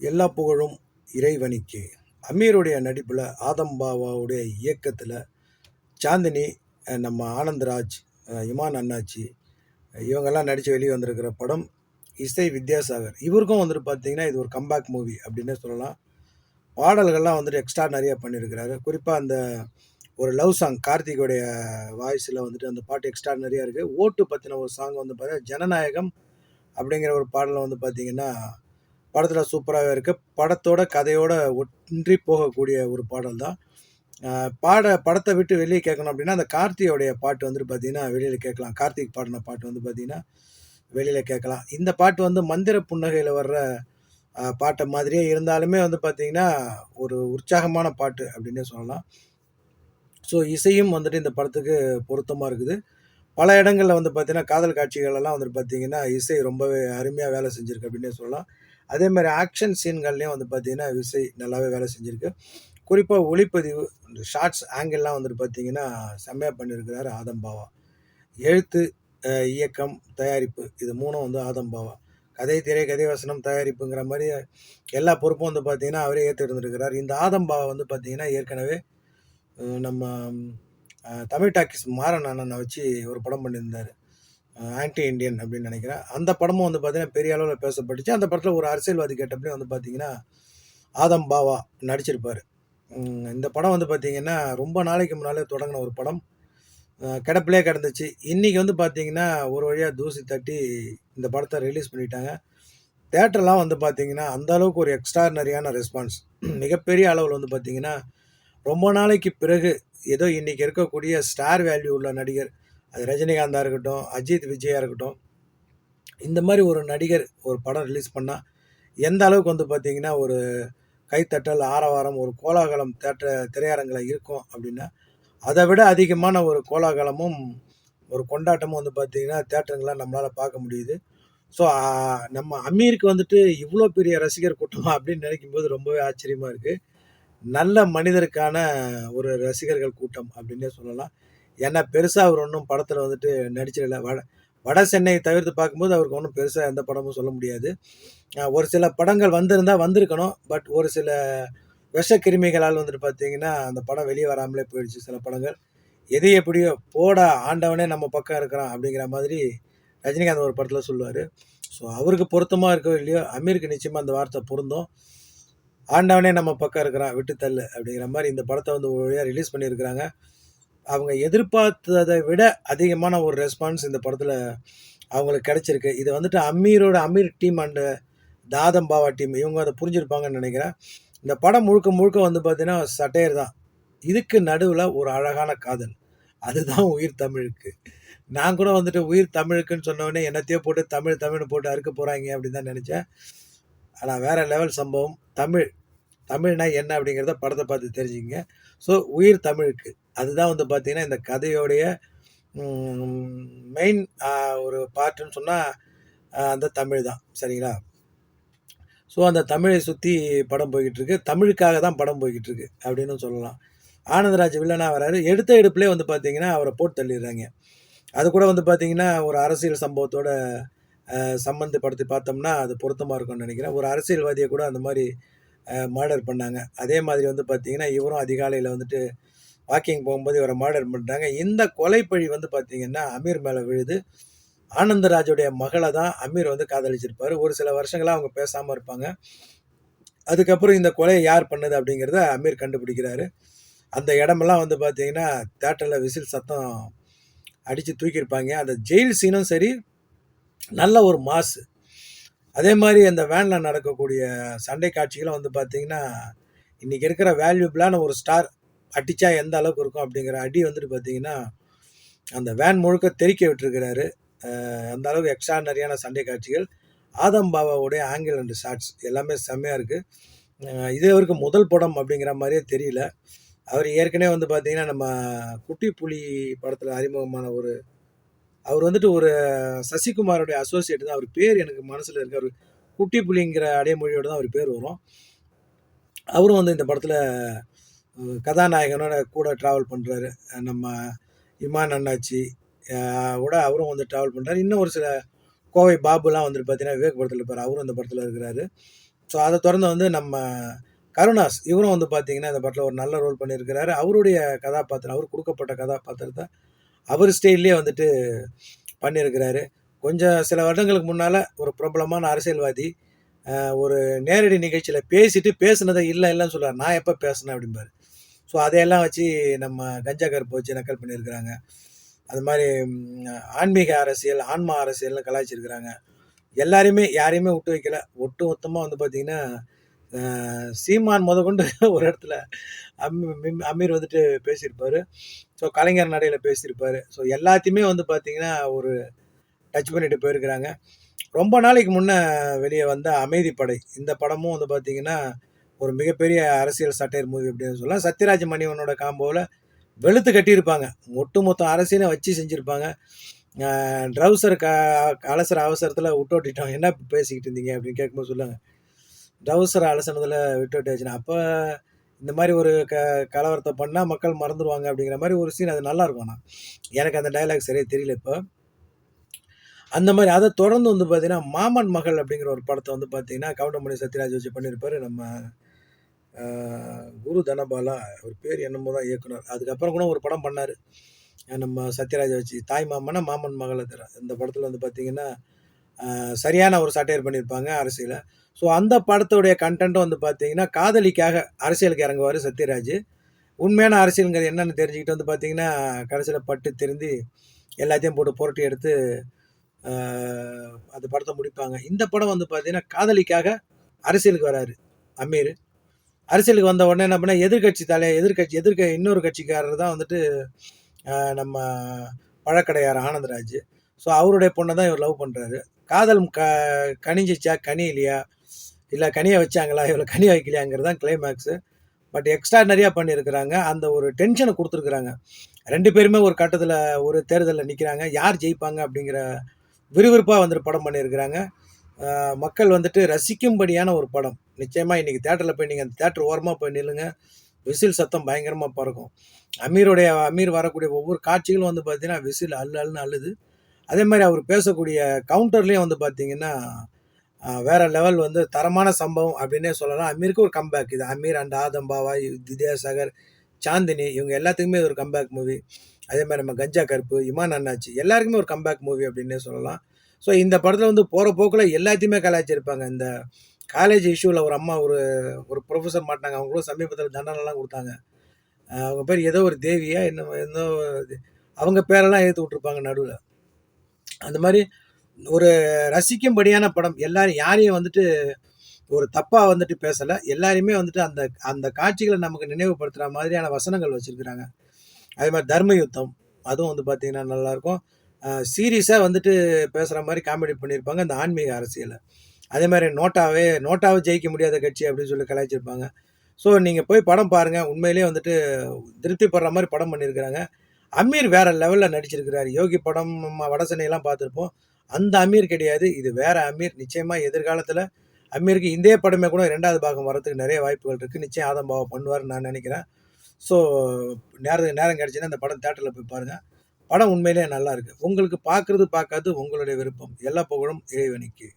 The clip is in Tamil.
எல்லா புகழும் இறைவனிக்கு. அமீருடைய நடிப்பில் ஆதம் பாபாவுடைய இயக்கத்தில் சாந்தினி நம்ம ஆனந்தராஜ் இமான் அண்ணாச்சி இவங்கெல்லாம் நடித்து வெளியே வந்திருக்கிற படம் இசை வித்யாசாகர். இவருக்கும் வந்துட்டு பார்த்தீங்கன்னா இது ஒரு கம்பேக் மூவி அப்படின்னே சொல்லலாம். பாடல்கள்லாம் வந்துட்டு எக்ஸ்ட்ரா நிறைய பண்ணியிருக்கிறாரு குறிப்பாக அந்த ஒரு லவ் சாங் கார்த்திகோடைய வாய்ஸில் வந்துட்டு அந்த பாட்டு எக்ஸ்ட்ரா நிறையா இருக்குது ஓட்டு பற்றின ஒரு சாங் வந்து பார்த்தீங்கன்னா ஜனநாயகம் அப்படிங்கிற ஒரு பாடலில் வந்து பார்த்திங்கன்னா படத்தில் சூப்பராகவே இருக்குது படத்தோட கதையோட ஒன்றி போகக்கூடிய ஒரு பாடல் தான் பாட படத்தை விட்டு வெளியே கேட்கணும் அப்படின்னா அந்த கார்த்தியோடைய பாட்டு வந்துட்டு பார்த்தீங்கன்னா வெளியில் கேட்கலாம். கார்த்திக் பாடின பாட்டு வந்து பார்த்தீங்கன்னா வெளியில் கேட்கலாம். இந்த பாட்டு வந்து மந்திர புன்னகையில் வர்ற பாட்டை மாதிரியே இருந்தாலுமே வந்து பார்த்திங்கன்னா ஒரு உற்சாகமான பாட்டு அப்படின்னே சொல்லலாம். ஸோ இசையும் வந்துட்டு இந்த படத்துக்கு பொருத்தமாக இருக்குது. பல இடங்களில் வந்து பார்த்திங்கன்னா காதல் காட்சிகளெல்லாம் வந்துட்டு பார்த்திங்கன்னா இசை ரொம்பவே அருமையாக வேலை செஞ்சுருக்கு அப்படின்னே சொல்லலாம். அதே மாதிரி ஆக்ஷன் சீன்கள்லேயும் வந்து பார்த்தீங்கன்னா விசை நல்லாவே வேலை செஞ்சுருக்கு. குறிப்பாக ஒளிப்பதிவு இந்த ஷார்ட்ஸ் ஆங்கிள்லாம் வந்துட்டு பார்த்தீங்கன்னா செம்மையாக பண்ணியிருக்கிறாரு ஆதம் பாவா. எழுத்து இயக்கம் தயாரிப்பு இது மூணும் வந்து ஆதம் பாவா. கதை திரை கதை வசனம் தயாரிப்புங்கிற மாதிரி எல்லா பொறுப்பும் வந்து பார்த்தீங்கன்னா அவரே ஏற்று இருந்திருக்கிறார் இந்த ஆதம் பாவா வந்து பார்த்தீங்கன்னா ஏற்கனவே நம்ம தமிழ் டாக்கிஸ் மாறன் அண்ணனை வச்சு ஒரு படம் பண்ணியிருந்தார். ஆன்டி இண்டியன் அப்படின்னு நினைக்கிறேன். அந்த படமும் வந்து பார்த்தீங்கன்னா பெரிய அளவில் பேசப்பட்டுச்சு. அந்த படத்தில் ஒரு அரசியல்வாதி கேட்டப்படியும் வந்து பார்த்தீங்கன்னா ஆதம் பாவா நடிச்சிருப்பார். இந்த படம் வந்து பார்த்தீங்கன்னா ரொம்ப நாளைக்கு முன்னாலே தொடங்கின ஒரு படம். கிடப்பிலே கிடந்துச்சு. இன்றைக்கி வந்து பார்த்தீங்கன்னா ஒரு வழியாக தூசி தட்டி இந்த படத்தை ரிலீஸ் பண்ணிட்டாங்க. தேட்டர்லாம் வந்து பார்த்தீங்கன்னா அந்த அளவுக்கு ஒரு எக்ஸ்ட்ரானரியான ரெஸ்பான்ஸ் மிகப்பெரிய அளவில் வந்து பார்த்தீங்கன்னா ரொம்ப நாளைக்கு பிறகு ஏதோ இன்றைக்கி இருக்கக்கூடிய ஸ்டார் வேல்யூ உள்ள நடிகர் அது ரஜினிகாந்தாக இருக்கட்டும் அஜித் விஜயாக இருக்கட்டும் இந்த மாதிரி ஒரு நடிகர் ஒரு படம் ரிலீஸ் பண்ணால் எந்த அளவுக்கு வந்து பார்த்தீங்கன்னா ஒரு கைத்தட்டல் ஆரவாரம் ஒரு கோலாகலம் தேட்டர் திரையரங்கில் இருக்கும் அப்படின்னா அதை விட அதிகமான ஒரு கோலாகலமும் ஒரு கொண்டாட்டமும் வந்து பார்த்தீங்கன்னா தேட்டருங்களாம் நம்மளால் பார்க்க முடியுது. ஸோ நம்ம அமீருக்கு வந்துட்டு இவ்வளோ பெரிய ரசிகர் கூட்டமா அப்படின்னு நினைக்கும்போது ரொம்பவே ஆச்சரியமாக இருக்குது நல்ல மனிதருக்கான ஒரு ரசிகர்கள் கூட்டம் அப்படின்னே சொல்லலாம். ஏன்னா பெருசாக அவர் ஒன்றும் படத்தில் வந்துட்டு நடிச்சிடல. வட வட சென்னையை தவிர்த்து பார்க்கும்போது அவருக்கு ஒன்றும் பெருசாக எந்த படமும் சொல்ல முடியாது. ஒரு சில படங்கள் வந்திருந்தால் வந்திருக்கணும். பட் ஒரு சில விஷக்கிருமிகளால் வந்துட்டு பார்த்தீங்கன்னா அந்த படம் வெளியே வராமலே போயிடுச்சு சில படங்கள். எது எப்படியோ போடா ஆண்டவனே நம்ம பக்கம் இருக்கிறான் அப்படிங்கிற மாதிரி ரஜினிகாந்த் ஒரு படத்தில் சொல்லுவார். ஸோ அவருக்கு பொருத்தமாக இருக்கோ இல்லையோ அமீருக்கு நிச்சயமாக அந்த வார்த்தை பொருந்தும். ஆண்டவனே நம்ம பக்கம் இருக்கிறான் விட்டு தள்ளு அப்படிங்கிற மாதிரி இந்த படத்தை வந்து ஒரு வழியாக ரிலீஸ் பண்ணியிருக்கிறாங்க. அவங்க எதிர்பார்த்ததை விட அதிகமான ஒரு ரெஸ்பான்ஸ் இந்த படத்தில் அவங்களுக்கு கிடச்சிருக்கு. இது வந்துட்டு அமீரோட Ameer team and Aadham Bava team இவங்க அதை புரிஞ்சிருப்பாங்கன்னு நினைக்கிறேன். இந்த படம் முழுக்க முழுக்க வந்து பார்த்திங்கன்னா சட்டையர் தான். இதுக்கு நடுவில் ஒரு அழகான காதல். அதுதான் உயிர் தமிழுக்கு. நான் கூட வந்துட்டு உயிர் தமிழுக்குன்னு சொன்னோடனே என்னத்தையோ போட்டு தமிழ் தமிழ்னு போட்டு அறுக்க போகிறாங்க அப்படின்னு தான் நினச்சேன். ஆனால் வேறு லெவல் சம்பவம். தமிழ். தமிழ்னா என்ன அப்படிங்கிறத படத்தை பார்த்து தெரிஞ்சுக்கங்க. ஸோ உயிர் தமிழுக்கு. அதுதான் வந்து பார்த்தீங்கன்னா இந்த கதையோடைய மெயின் ஒரு பார்ட்டுன்னு சொன்னால் அந்த தமிழ் தான். சரிங்களா? ஸோ அந்த தமிழை சுற்றி படம் போய்கிட்டு இருக்கு தமிழுக்காக தான் படம் போய்கிட்டு இருக்கு அப்படின்னு சொல்லலாம். ஆனந்தராஜ் வில்லனாக வராரு. எடுத்த எடுப்புலேயே வந்து பார்த்தீங்கன்னா அவரை போட்டு தள்ளிடுறாங்க. அது கூட வந்து பார்த்தீங்கன்னா ஒரு அரசியல் சம்பவத்தோட சம்மந்தப்படுத்தி பார்த்தோம்னா அது பொருத்தமாக இருக்கும்னு நினைக்கிறேன். ஒரு அரசியல்வாதியை கூட அந்த மாதிரி மர்டர் பண்ணாங்க. அதே மாதிரி வந்து பார்த்தீங்கன்னா இவரும் அதிகாலையில் வந்துட்டு வாக்கிங் போகும்போது இவரை மர்டர் பண்ணிட்டாங்க. இந்த கொலைப்பழி வந்து பார்த்தீங்கன்னா அமீர் மேலே விழுது. ஆனந்தராஜுடைய மகளை தான் அமீர் வந்து காதலிச்சிருப்பார். ஒரு சில வருஷங்களாக அவங்க பேசாமல் இருப்பாங்க. அதுக்கப்புறம் இந்த கொலையை யார் பண்ணது அப்படிங்கிறத அமீர் கண்டுபிடிக்கிறாரு. அந்த இடமெல்லாம் வந்து பார்த்தீங்கன்னா தேட்டரில் விசில் சத்தம் அடித்து தூக்கியிருப்பாங்க. அந்த ஜெயில் சீனும் சரி நல்ல ஒரு மாசு அதே மாதிரி அந்த வேனில் நடக்கக்கூடிய சண்டை காட்சிகளும் வந்து பார்த்திங்கன்னா இன்றைக்கி இருக்கிற வேல்யூபிளான ஒரு ஸ்டார் அடித்தா எந்த அளவுக்கு இருக்கும் அப்படிங்கிற அடி வந்துட்டு பார்த்தீங்கன்னா அந்த வேன் முழுக்க தெறிக்க விட்டுருக்கிறாரு. அந்த அளவுக்கு எக்ஸ்ட்ரானரியான சண்டை காட்சிகள். ஆதம் பாபாவுடைய ஆங்கிள் அண்ட் ஷார்ட்ஸ் எல்லாமே செம்மையாக இருக்குது இது அவருக்கு முதல் படம் அப்படிங்கிற மாதிரியே தெரியல. அவர் ஏற்கனவே வந்து பார்த்தீங்கன்னா நம்ம குட்டி புலி படத்தில் அறிமுகமான ஒரு அவர் வந்துட்டு ஒரு சசிகுமாரோடைய அசோசியேட் தான். அவர் பேர் எனக்கு மனசில் இருக்கார் அவர் குட்டி புலிங்கிற அடைமொழியோட தான் அவர் பேர் வரும். அவரும் வந்து இந்த படத்தில் கதாநாயகனோட கூட ட்ராவல் பண்ணுறாரு நம்ம இமான் அண்ணாச்சி கூட அவரும் வந்து ட்ராவல் பண்ணுறாரு இன்னும் ஒரு சில கோவை பாபுலாம் வந்துட்டு பார்த்தீங்கன்னா விவேக் படத்தில் இருப்பார். அவரும் அந்த படத்தில் இருக்கிறாரு. ஸோ அதை தொடர்ந்து வந்து நம்ம கருணாஸ் இவரும் வந்து பார்த்தீங்கன்னா இந்த படத்தில் ஒரு நல்ல ரோல் பண்ணியிருக்கிறாரு. அவருடைய கதாபாத்திரம் அவர் கொடுக்கப்பட்ட கதாபாத்திரத்தை அவர் ஸ்டைல்லே வந்துட்டு பண்ணியிருக்கிறாரு. கொஞ்சம் சில வருடங்களுக்கு முன்னால் ஒரு பிரபலமான அரசியல்வாதி ஒரு நேரடி நிகழ்ச்சியில் பேசிட்டு பேசுனதை இல்லை இல்லைன்னு சொல்லுவார் நான் எப்போ பேசினேன் அப்படிம்பாரு. ஸோ அதையெல்லாம் வச்சு நம்ம கஞ்சா கருப்பு வச்சு நக்கல் பண்ணியிருக்கிறாங்க. அது மாதிரி ஆன்மீக அரசியல் ஆன்மா அரசியல்னு கலாய்ச்சிருக்கிறாங்க. எல்லாரையுமே யாரையுமே விட்டு வைக்கல. ஒட்டு மொத்தமாக வந்து பார்த்திங்கன்னா சீமான் முத கொண்டு ஒரு இடத்துல அம் அமீர் வந்துட்டு பேசியிருப்பார். ஸோ கலைஞர் நடையில் பேசியிருப்பார். ஸோ எல்லாத்தையுமே வந்து பார்த்திங்கன்னா ஒரு டச் பண்ணிட்டு போயிருக்கிறாங்க. ரொம்ப நாளைக்கு முன்னே வெளியே வந்த அமைதிப்படை இந்த படமும் வந்து பார்த்திங்கன்னா ஒரு மிகப்பெரிய அரசியல் சட்டையர் மூவி அப்படின்னு சொல்லலாம் சத்யராஜ் மணிவனோட காம்போவில் வெளுத்து கட்டியிருப்பாங்க. ஒட்டு மொத்தம் அரசியலை வச்சு செஞ்சுருப்பாங்க. ட்ரௌசர் க அலசர அவசரத்தில் விட்டோட்டிட்டோம் என்ன பேசிக்கிட்டு இருந்தீங்க அப்படின்னு கேட்கும்போது சொல்லுவாங்க. ட்ரௌசர் அலசனத்தில் விட்டோட்டியாச்சுன்னா அப்போ இந்த மாதிரி ஒரு க கலவரத்தை பண்ணால் மக்கள் மறந்துடுவாங்க அப்படிங்கிற மாதிரி ஒரு சீன் அது நல்லா இருக்கும். ஆனால் எனக்கு அந்த டைலாக் சரியாக தெரியல இப்போ. அந்த மாதிரி அதை தொடர்ந்து வந்து பார்த்தீங்கன்னா மாமன் மகள் அப்படிங்கிற ஒரு படத்தை வந்து பார்த்தீங்கன்னா கவுண்டமணி சத்யராஜ் வச்சு பண்ணியிருப்பார் நம்ம குரு தனபாலா அவர் பேர் என்னமோ தான் இயக்குனர். அதுக்கப்புறம் கூட ஒரு படம் பண்ணார். நம்ம சத்யராஜை வச்சு தாய் மாமனா மாமன் மகளை தர. இந்த படத்தில் வந்து பார்த்தீங்கன்னா சரியான ஒரு சட்டையர் பண்ணியிருப்பாங்க அரசியலை. ஸோ அந்த படத்துடைய கண்டென்ட்டும் வந்து பார்த்தீங்கன்னா காதலிக்காக அரசியலுக்கு இறங்குவார் சத்யராஜ். உண்மையான அரசியலுங்கிறது என்னென்னு தெரிஞ்சுக்கிட்டு வந்து பார்த்தீங்கன்னா கடைசியில் பட்டு திருந்தி எல்லாத்தையும் போட்டு புரட்டி எடுத்து அந்த படத்தை முடிப்பாங்க. இந்த படம் வந்து பார்த்தீங்கன்னா காதலிக்காக அரசியலுக்கு வராரு அமீர். அரசியலுக்கு வந்த உடனே என்ன பண்ண எதிர்கட்சி தலை எதிர்கட்சி எதிர்க்க இன்னொரு கட்சிக்காரர் தான் வந்துட்டு நம்ம பழக்கடையார் ஆனந்தராஜ். ஸோ அவருடைய பொண்ணை தான் இவர் லவ் பண்ணுறாரு காதல் க கனிஞ்சிச்சா கனி இல்லையா? இல்லை கனியை வச்சாங்களா? இவ்வளோ கனி வைக்கலையாங்கிறது தான் கிளைமேக்ஸு பட் எக்ஸ்ட்ரானரியாக பண்ணியிருக்கிறாங்க. அந்த ஒரு டென்ஷனை கொடுத்துருக்குறாங்க. ரெண்டு பேருமே ஒரு கட்டத்தில் ஒரு தேர்தலில் நிற்கிறாங்க யார் ஜெயிப்பாங்க அப்படிங்கிற விறுவிறுப்பாக வந்துட்டு படம் பண்ணியிருக்கிறாங்க. மக்கள் வந்துட்டு ரசிக்கும்படியான ஒரு படம். நிச்சயமாக இன்றைக்கி தேட்டரில் போய் நீங்கள் அந்த தேட்டர் ஓரமாக போய் நில்லுங்க. விசில் சத்தம் பயங்கரமாக பறக்கும். அமீருடைய அமீர் வரக்கூடிய ஒவ்வொரு காட்சிகளும் வந்து பார்த்தீங்கன்னா விசில் அல்லு அல்லுன்னு அழுது அதே மாதிரி அவர் பேசக்கூடிய கவுண்டர்லேயும் வந்து பார்த்தீங்கன்னா வேற லெவல் வந்து தரமான சம்பவம் அப்படின்னே சொல்லலாம். அமீருக்கு ஒரு கம்பேக் இது. அமீர் அண்ட் ஆதம் பாவா வித்யாசாகர் சாந்தினி இவங்க எல்லாத்துக்குமே ஒரு கம்பேக் மூவி அதே மாதிரி நம்ம கஞ்சா கருப்பு இமான் அண்ணாச்சி எல்லாருக்குமே ஒரு கம்பேக் மூவி அப்படின்னே சொல்லலாம். ஸோ இந்த படத்தில் வந்து போகிற போக்கில் எல்லாத்தையுமே கலாய்ச்சிருப்பாங்க. இந்த காலேஜ் இஷ்யூவில் ஒரு அம்மா ஒரு ஒரு ப்ரொஃபஸர் மாட்டாங்க அவங்களும் சமீபத்தில் தண்டனைலாம் கொடுத்தாங்க. அவங்க பேர் ஏதோ ஒரு தேவியா என்ன ஏதோ அவங்க பேரெல்லாம் ஏற்று விட்ருப்பாங்க நடுவில். அந்த மாதிரி ஒரு ரசிக்கும்படியான படம். எல்லாரும் யாரையும் வந்துட்டு ஒரு தப்பாக வந்துட்டு பேசலை. எல்லாரையுமே வந்துட்டு அந்த அந்த காட்சிகளை நமக்கு நினைவுபடுத்துகிற மாதிரியான வசனங்கள் வச்சுருக்குறாங்க. அதே மாதிரி தர்ம யுத்தம் அதுவும் வந்து பார்த்திங்கன்னா நல்லாயிருக்கும். சீரியஸாக வந்துட்டு பேசுகிற மாதிரி காமெடி பண்ணியிருப்பாங்க அந்த ஆன்மீக அரசியலை. அதே மாதிரி நோட்டாவே நோட்டாவை ஜெயிக்க முடியாத கட்சி அப்படின்னு சொல்லி கலாய்ச்சிருப்பாங்க. ஸோ நீங்கள் போய் படம் பாருங்கள் உண்மையிலேயே வந்துட்டு திருப்திப்படுற மாதிரி படம் பண்ணியிருக்கிறாங்க. அமீர் வேறு லெவலில் நடிச்சிருக்கிறார். யோகி படம் நம்ம பார்த்துருப்போம். அந்த அமீர் கிடையாது. இது வேறு அமீர். நிச்சயமாக எதிர்காலத்தில் அமீருக்கு இந்திய படமே கூட ரெண்டாவது பாகம் வரதுக்கு நிறைய வாய்ப்புகள் இருக்குது நிச்சயம் ஆதம்பாவை பண்ணுவார்னு நான் நினைக்கிறேன். ஸோ நேரம் நேரம் கிடச்சின்னா இந்த படம் தேட்டரில் போய் பாருங்கள் படம் உண்மையிலேயே நல்லா இருக்குது உங்களுக்கு பார்க்குறது பார்க்காது உங்களுடைய விருப்பம். எல்லா புகழும் இறைவனுக்கு.